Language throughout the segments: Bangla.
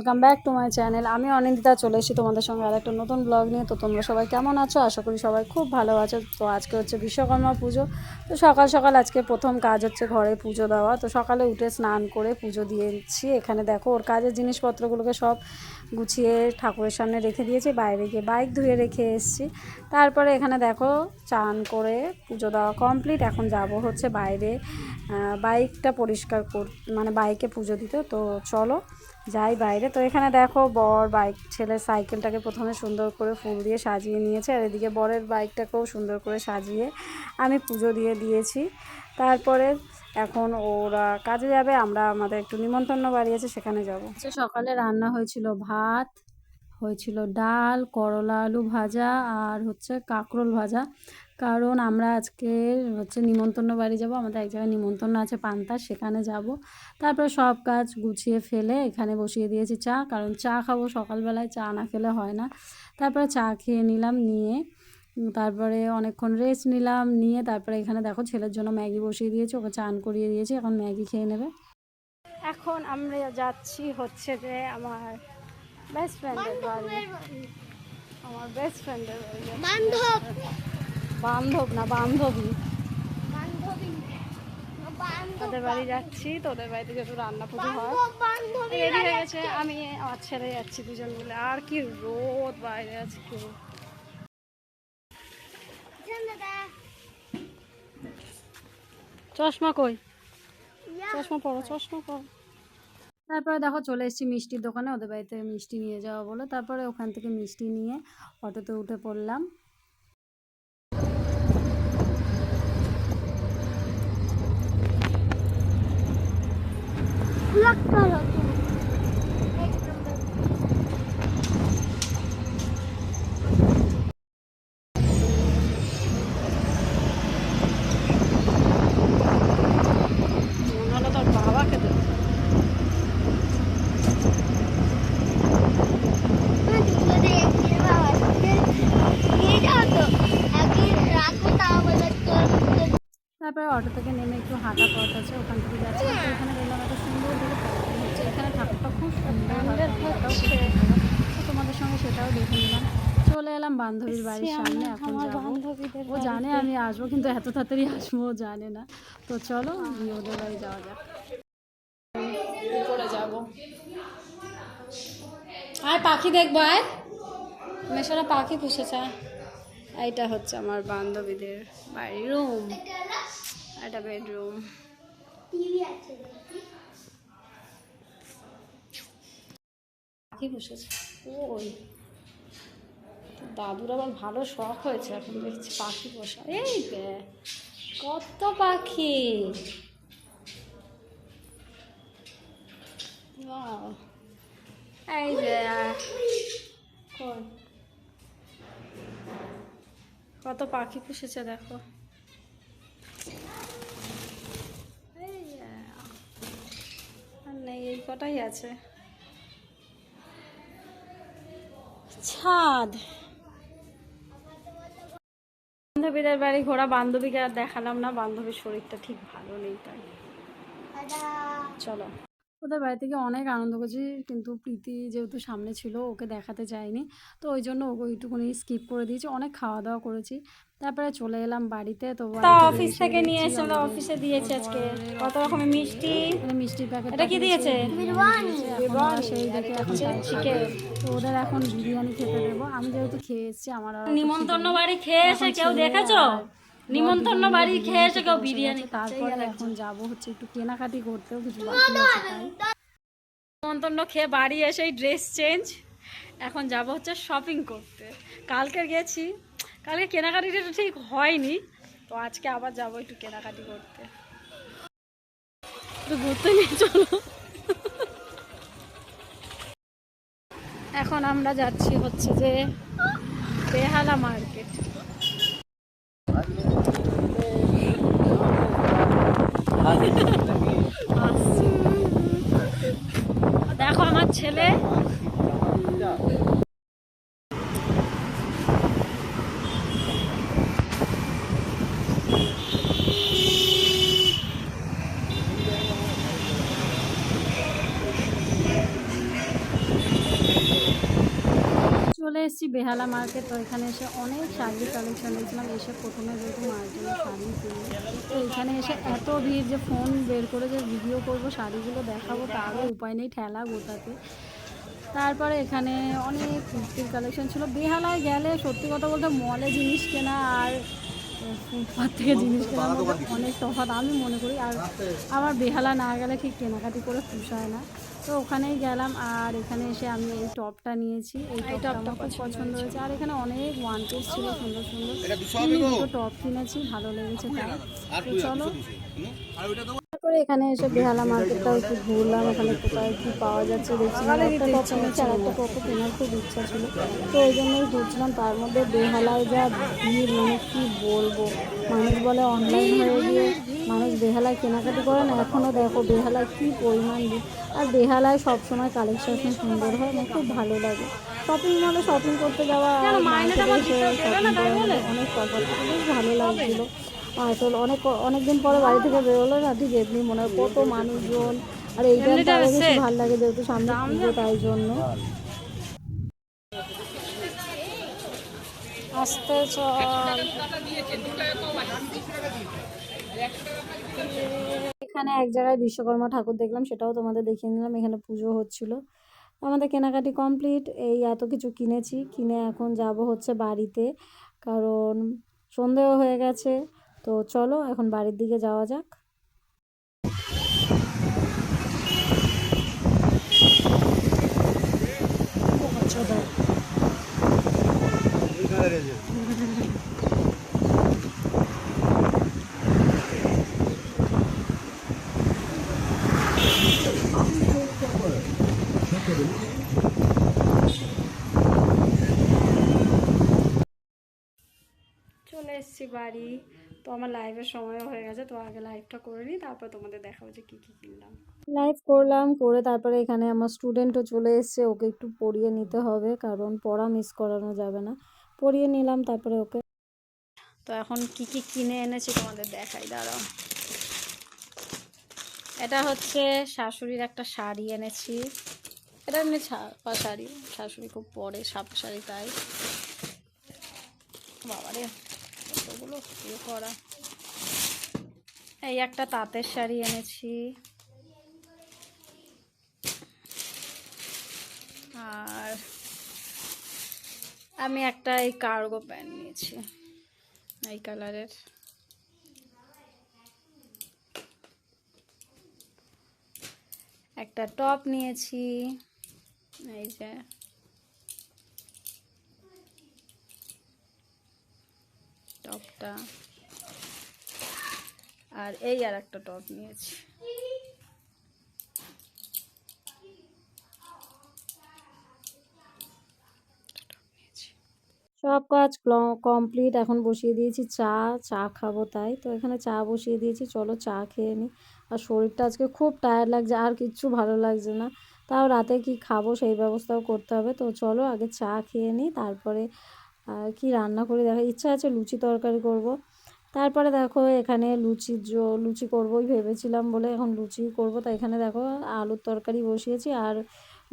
Welcome back to my channel আমি অনিন্দিতা, চলে এসেছি তোমাদের সঙ্গে আর একটা নতুন ব্লগ নিয়ে। তো তোমরা সবাই কেমন আছো? আশা করি সবাই খুব ভালো আছো। তো আজকে হচ্ছে বিশ্বকর্মা পুজো। তো সকাল সকাল আজকে প্রথম কাজ হচ্ছে ঘরে পুজো দেওয়া। তো সকালে উঠে স্নান করে পুজো দিয়েছি। এখানে দেখো, ওর কাজের জিনিসপত্রগুলোকে সব গুছিয়ে ঠাকুরের সামনে রেখে দিয়েছি। বাইরে গিয়ে বাইক ধুয়ে রেখে এসেছি। তারপরে এখানে দেখো, চান করে পুজো দেওয়া কমপ্লিট এখন যাব হচ্ছে বাইরে। বাইকটা পরিষ্কার কর মানে বাইকে পুজো দিতে। তো চলো যাই বাইরে। তো এখানে দেখো বর বাইক ছেলের সাইকেলটাকে প্রথমে সুন্দর করে ফুল দিয়ে সাজিয়ে নিয়েছে আর এদিকে বরের বাইকটাকেও সুন্দর করে সাজিয়ে আমি পুজো দিয়ে দিয়েছি। তারপরে এখন ওরা কাজে যাবে, আমরা আমাদের একটু নিমন্ত্রণ বাড়ি আছে সেখানে যাব। সকালে রান্না হয়েছিল ভাত, হয়েছিল ডাল, করলা, আলু ভাজা আর হচ্ছে কাঁকরোল ভাজা। কারণ আমরা আজকে হচ্ছে নিমন্ত্রণ বাড়ি যাব আমাদের এক জায়গায় নিমন্ত্রণ আছে পান্তা সেখানে যাব। তারপর সব কাজ গুছিয়ে ফেলে এখানে বসিয়ে দিয়েছি চা কারণ চা খাব সকালবেলায় চা না খেলে হয় না। তারপরে চা খেয়ে নিলাম নিয়ে তারপরে অনেকক্ষণ রেস্ট নিলাম নিয়ে তারপরে এখানে দেখো ছেলের জন্য ম্যাগি বসিয়ে দিয়েছি ওকে চান করিয়ে দিয়েছি এখন ম্যাগি খেয়ে নেবে। এখন আমরা যাচ্ছি হচ্ছে যে আমার বেস্ট ফ্রেন্ডের বাড়ি। আমার বেস্ট ফ্রেন্ডের বাড়ি। বান্ধব। বান্ধব না বান্ধবী? তোদের বাড়ি যাচ্ছি তোদের বাড়িতে যেহেতু রান্না পুজো হয়। রেডি হয়ে গেছে আমি আমার ছেলে যাচ্ছি দুজন মিলে। আর কি রোদ বাইরে আজকে চশমা কই? চশমা পরো চশমা পরো। তারপরে দেখো চলে এসেছি মিষ্টির দোকানে ওদের বাড়িতে মিষ্টি নিয়ে যাওয়া বলে। তারপরে ওখান থেকে মিষ্টি নিয়ে অটোতে উঠে পড়লাম। হলো তোর বাবাকে তারপরে অটো থেকে নেমে একটু হাঁটা পথ আছে ওখান থেকে যাচ্ছি। তো এখানে দেখলাম একটা সুন্দর করে পার্কিং হচ্ছে এখানে তোমাদের সঙ্গে সেটাও দেখে নিলাম। চলে এলাম বান্ধবীর বাড়ির সামনে এখন যাব। ও জানে আমি আসব কিন্তু এত তাড়াতাড়ি আসব ও জানে না। তো চলো ওদের বাড়ি যাওয়া যাক। উপরে যাব। আর পাখি দেখব আয়। মেশারা পাখি পুষেছে। এইটা হচ্ছে আমার বান্ধবীদের বাড়ির রুম এটা বেডরুম পাখি পুষেছে ওই, দাদুর আবার ভালো শখ হয়েছে এখন দেখছি পাখি পোষা এই কত পাখি. এই? কত পাখি পুষেছে দেখো নেই, এই কটাই আছে ছাদ বান্ধবীদের বাড়ি ঘোরা বান্ধবীকে আর দেখালাম না। বান্ধবীর শরীরটা ঠিক ভালো নেই তাই। চলো। ওদের বাড়ি থেকে অনেক আনন্দ করেছি। কিন্তু প্রীতি যেহেতু সামনে ছিল ওকে দেখাতে চাইনি তো ওই জন্য ওকে ওইটুকুনি স্কিপ করে দিয়েছি। অনেক খাওয়া দাওয়া করেছি। তারপরে চলে এলাম বাড়িতে। তো অফিস থেকে নিয়ে এসে আমরা অফিসে দিয়েছে আজকে। কত রকমের মিষ্টি। মিষ্টির প্যাকেট এটা কি দিয়েছে? সেই দেখে এখন চিকেন তো ওদের এখন বিরিয়ানি খেতে দেবো। আমি যেহেতু খেয়ে এসেছি আমার নিমন্ত্রণ বাড়ি খেয়ে এসে কেউ দেখেছ? নিমন্ত্রণ বাড়ি খেয়ে এসে কেউ বিরিয়ানি তারপরে এখন যাব হচ্ছে একটু কেনাকাটি করতেও কিছু বাকি আছে তাই। নিমন্ত্রণ খেয়ে বাড়ি এসেই ড্রেস চেঞ্জ এখন যাব হচ্ছে শপিং করতে। কালকে গেছি। কালকে কেনাকাটিটা ঠিক হয়নি। তো আজকে আবার যাব একটু কেনাকাটি করতে। একটু ঘুরতে নিয়ে চলো। এখন আমরা যাচ্ছি হচ্ছে যে বেহালা মার্কেট। দেখো আমার ছেলে চলে এসেছি, বেহালা মার্কেট তো এখানে এসে অনেক শাড়ির কালেকশন দেখছিলাম এসে প্রথমে যেহেতু মার্কেট শাড়ি কিনি, তো এখানে এসে এত ভিড় যে ফোন বের করে যে ভিডিও করব, শাড়িগুলো দেখাবো, তারও উপায় নেই ঠেলা গোটাতে। তারপরে এখানে অনেক কুর্তির কালেকশন ছিল। বেহালায় গেলে সত্যি কথা বলতে মলে জিনিস কেনা আর ফুটপাথ থেকে জিনিস কেনার মধ্যে অনেক তফাৎ আমি মনে করি। আর আমার বেহালা না গেলে ঠিক কেনাকাটি করে পোষায় না। তো ওখানেই গেলাম আর এখানে এসে আমি এই টপটা নিয়েছি। এই টপটা খুব পছন্দ হয়েছে। আর এখানে অনেক ওয়ান পিস ছিল সুন্দর সুন্দর। আমি দুটো টপ কিনেছি ভালো লেগেছে তাই। তো চলো। তারপরে এখানে এসে বেহালা মার্কেটটাও একটু ঘুরলাম এখানে কোথায় কি পাওয়া যাচ্ছে দেখছিলাম একটা আর একটা কেনার খুব ইচ্ছা ছিল। তো ওই জন্যই ঘুরছিলাম তার মধ্যে বেহালায় যা ভিড় মানে কি বলব? মানুষ বলে অনলাইন হয়ে গিয়ে মানুষ বেহালায় কেনাকাটি করে না এখনও দেখো বেহালায় কি পরিমাণ ভিড়। আর বেহালায় সবসময় কালেকশন সুন্দর হয় আমার খুব ভালো লাগে। শপিং মলে শপিং করতে যাওয়া এসে মধ্যে অনেক ভালো লাগছিল। আসলে অনেক অনেক দিন পরে বাড়ি থেকে বেরোলো না ঠিক এমনি মনে হয় কত মানুষজন। আর এই টাইমটা বেশি ভালো লাগে যেহেতু সামনে পুজো তাই জন্য। আসতে চল। এখানে এক জায়গায় বিশ্বকর্মা ঠাকুর দেখলাম সেটাও তোমাদের দেখিয়ে নিলাম এখানে পুজো হচ্ছিল। আমাদের কেনাকাটি কমপ্লিট এই এত কিছু কিনেছি কিনে এখন যাব হচ্ছে বাড়িতে কারণ সন্ধেও হয়ে গেছে। তো চলো এখন বাড়ির দিকে যাওয়া যাক। চলে এসেছি বাড়ি। তো আমার লাইভের সময়ও হয়ে গেছে তো আগে লাইভটা করে নিই তারপর তোমাদের দেখাবো যে কী কী কিনলাম। লাইভ করলাম করে তারপরে এখানে আমার স্টুডেন্টও চলে এসেছে ওকে একটু পড়িয়ে নিতে হবে কারণ পড়া মিস করানো যাবে না। পড়িয়ে নিলাম তারপরে ওকে তো এখন কি কি কিনে এনেছি তোমাদের দেখাই দাঁড়াও। এটা হচ্ছে শাশুড়ির একটা শাড়ি এনেছি। এটা এমনি ছাপা শাড়ি শাশুড়ি খুব পরে ছাপা শাড়ি তাই। বাবারে। ইয়ে করা। এই একটা তাঁতের শাড়ি এনেছি। আর আমি একটা এই কার্গো প্যান্ট নিয়েছি, এই কালারের। একটা টপ নিয়েছি, এই যে টপটা আর এই আর একটা টপ নিয়েছি। সব কাজ কমপ্লিট এখন বসিয়ে দিয়েছি চা চা খাব তাই। তো এখানে চা বসিয়ে দিয়েছি, চলো চা খেয়ে নিই আর শরীরটা আজকে খুব টায়ার্ড লাগছে, আর কিচ্ছু ভালো লাগছে না। তাও রাতে কি খাব সেই ব্যবস্থাও করতে হবে। তো চলো আগে চা খেয়ে নিই তারপরে কি রান্না করে দেখা, ইচ্ছা আছে লুচি তরকারি করব। তারপরে দেখো এখানে লুচি লুচি করবোই ভেবেছিলাম বলে এখন লুচি করব। তাই এখানে দেখো আলুর তরকারি বসিয়েছি আর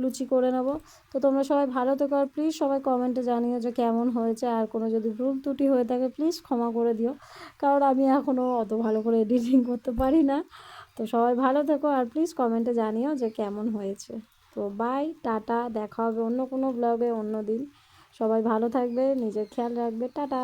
লুচি করে নেব। তো তোমরা সবাই ভালো থেকো আর প্লিজ সবাই কমেন্টে জানিও যে কেমন হয়েছে। আর কোনো যদি ভুল ত্রুটি হয়ে থাকে প্লিজ ক্ষমা করে দিও। কারণ আমি এখনও অত ভালো করে এডিটিং করতে পারি না। তো সবাই ভালো থেকো আর প্লিজ কমেন্টে জানিও যে কেমন হয়েছে। তো বাই টাটা, দেখা হবে অন্য কোনো ব্লগে অন্য দিন। সবাই ভালো থাকবে নিজের খেয়াল রাখবে টাটা!